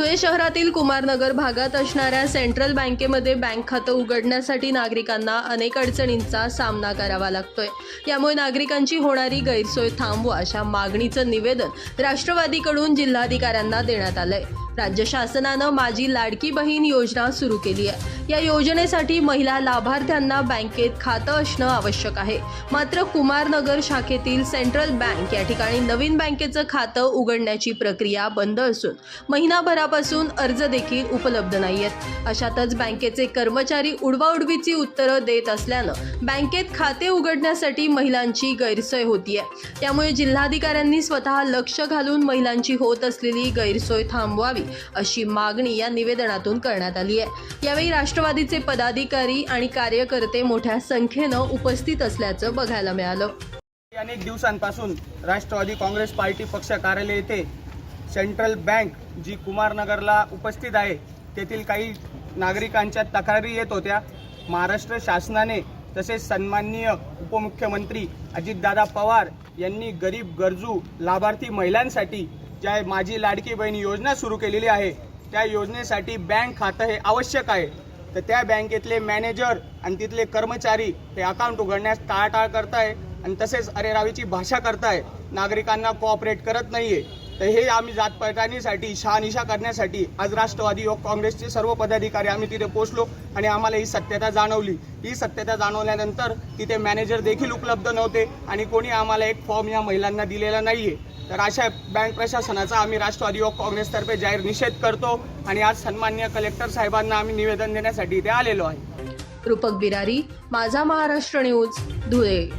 धुळे शहरातील कुमारनगर भागात असणाऱ्या सेंट्रल बँकेमध्ये बँक खातं उघडण्यासाठी नागरिकांना अनेक अडचणींचा सामना करावा लागतोय. यामुळे नागरिकांची होणारी गैरसोय थांबवा अशा मागणीचं निवेदन राष्ट्रवादीकडून जिल्हाधिकाऱ्यांना देण्यात आलंय. राज्य शासनानं माझी लाडकी बहीण योजना सुरू केली आहे. या योजनेसाठी महिला लाभार्थ्यांना बँकेत खातं असणं आवश्यक आहे. मात्र कुमारनगर शाखेतील सेंट्रल बँक या ठिकाणी नवीन बँकेचं खातं उघडण्याची प्रक्रिया बंद असून महिनाभरा दिवसापासून अर्ज देखील उपलब्ध नाही आहेत अशातच बँकेचे कर्मचारी उडवाउडवीची उत्तरं देत असल्यानं बँकेत खाते उघडण्यासाठी महिलांची गैरसोय होतीये. त्यामुळे जिल्हाधिकाऱ्यांनी स्वतः लक्ष घालून महिलांची होत असलेली गैरसोय थांबवावी अशी मागणी या निवेदनातून करण्यात आली आहे यावेळी राष्ट्रवादीचे पदाधिकारी आणि कार्यकर्ते मोठ्या संख्येनं उपस्थित असल्याचं बघायला मिळालं. अनेक दिवसांपासून राष्ट्रवादी काँग्रेस पार्टी पक्ष कार्यालय येथे सेंट्रल बँक जी कुमारनगरला उपस्थित आहे तेथील काही नागरिकांच्या तक्रारी येत होत्या. महाराष्ट्र शासनाने तसेच सन्माननीय उपमुख्यमंत्री अजितदादा पवार यांनी गरीब गरजू लाभार्थी महिलांसाठी ज्या माझी लाडकी बहीण योजना सुरू केलेली आहे त्या योजनेसाठी बँक खातं हे आवश्यक आहे. तर त्या बँकेतले मॅनेजर आणि तिथले कर्मचारी हे अकाउंट उघडण्यास टाळाटाळ करताय आणि तसेच अरेरावीची भाषा करताय. नागरिकांना कोऑपरेट करत नाही आहे तर हे आम्ही जात पडताळणीसाठी शहानिशा करण्यासाठी आज राष्ट्रवादी युवक काँग्रेसचे सर्व पदाधिकारी आम्ही तिथे पोहोचलो आणि आम्हाला ही सत्यता जाणवली. ही सत्यता जाणवल्यानंतर तिथे मॅनेजर देखील उपलब्ध नव्हते आणि कोणी आम्हाला एक फॉर्म या महिलांना दिलेला नाहीये. तर अशा बँक प्रशासनाचा आम्ही राष्ट्रवादी युवक काँग्रेसतर्फे जाहीर निषेध करतो आणि आज सन्मान्य कलेक्टर साहेबांना आम्ही निवेदन देण्यासाठी इथे आलेलो आहे. रूपक बिरारी माझा महाराष्ट्र न्यूज धुळे.